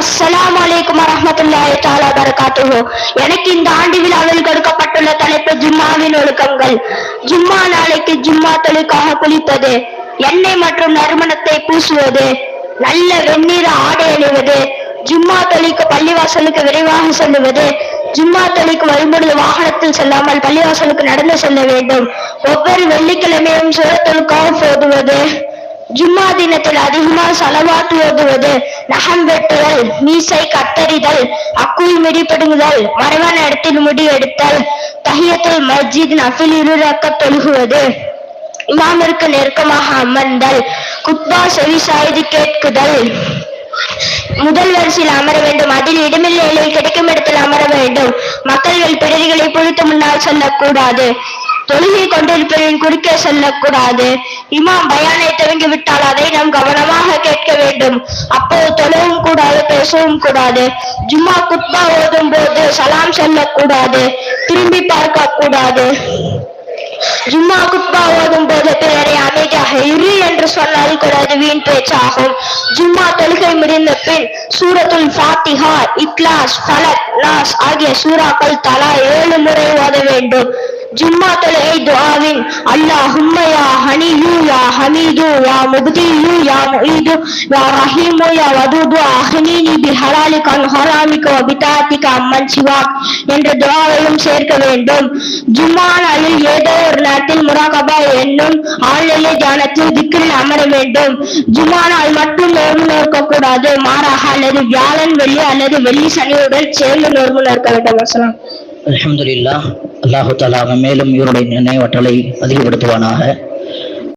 அஸ்லாம் வலைக்கும் வரஹ்மத்துல்லாஹி தாலா பரகாத்துஹு எனக்கு இந்த ஆண்டு விழாவில் கொடுக்கப்பட்டுள்ள தலைப்பு ஜும்மாவின் ஒழுக்கங்கள். ஜும்மா நாளைக்கு ஜும்மா தொழுக்காக குளிப்பது எண்ணெய் மற்றும் நறுமணத்தை பூசுவது நல்ல வெந்நீர ஆடை அணிவது ஜும்மா தொழிக்கு பள்ளிவாசலுக்கு விரைவாக செல்லுவது ஜும்மா தொழிக்கு வரும்பொழுது வாகனத்தில் செல்லாமல் பள்ளிவாசலுக்கு நடந்து செல்ல வேண்டும். ஒவ்வொரு வெள்ளிக்கிழமையும் சுரத்தொழுக்காக போதுவது. ஜும்மா தினத்தில் அதிகமாக செலவாட்டு ஓதுவது நகம் வெட்டுதல் மீசை கத்தறிதல் அக்குள் மிடிப்படுங்குதல் மறைவான இடத்தில் முடி எடுத்தல் தஹியத்துல் மஸ்ஜித் நஃபில் இருக்க தொழுகுவது இமாமிற்கு நெருக்கமாக அமர்ந்தல் குத்பா செவி சாய்து கேட்குதல். முதல் வரிசையில் அமர வேண்டும். அதில் இடமில்லை கிடைக்கும் இடத்தில் அமர வேண்டும். மக்கள்கள் பிறரிகளை பொறுத்து முன்னால் சொல்லக்கூடாது. தொழுகை கொண்டிருப்பவரின் குறுக்கே செல்லக்கூடாது. இமாம் பயானை தொடங்கி விட்டால் அதை நாம் கவனமாக கேட்க வேண்டும். அப்போது தொழவும் கூடாது பேசவும் கூடாது. ஜும்மா குத்பா ஓதும் போது சலாம் செல்லக்கூடாது. திரும்பி பார்க்க கூடாது ஜும்மா குத்பா ஓதும் போது பிறரை அமைதியாக இரு என்று சொன்னால் கூட அது வீண் பேச்சாகும். ஜும்மா தொழுகை முடிந்த பின் சூரத்துல் ஃபாத்திஹா இக்லாஸ் ஃபலக் நாஸ் ஆகிய சூறாக்கள் தலா ஏழு முறை ஓத வேண்டும். ஜும்மா தொழுகை துஆவின் அல்லாஹும்ம யா ஹனியு யா ஹமீது யா முப்தியு யா முஈது யா ரஹீமு யா வதூது அஹ்னினி பிஹலாலிக அன் ஹராமிக வ பிதாத்திக அம்மன் சிவாக் என்ற துஆவையும் சேர்க்க வேண்டும். ஜும்மா நாளில் ஏதோ ஒரு நேரத்தில் முராகபா என்னும் ஆழ்நிலை தியானத்தில் திக்கில் அமர வேண்டும். ஜும்மா நாள் மட்டும் நோர்வு நோக்க கூடாது மாறாக அல்லது வியாழன் வெள்ளி அல்லது வெள்ளி சனியுடன் சேர்ந்து நோர்வு நோக்க வேண்டும். அஸ்ஸலாம். அல்ஹம்துலில்லாஹ். அல்லாஹு தாலா மேலும் இவருடைய நினைவற்றலை அதிகப்படுத்துவானாக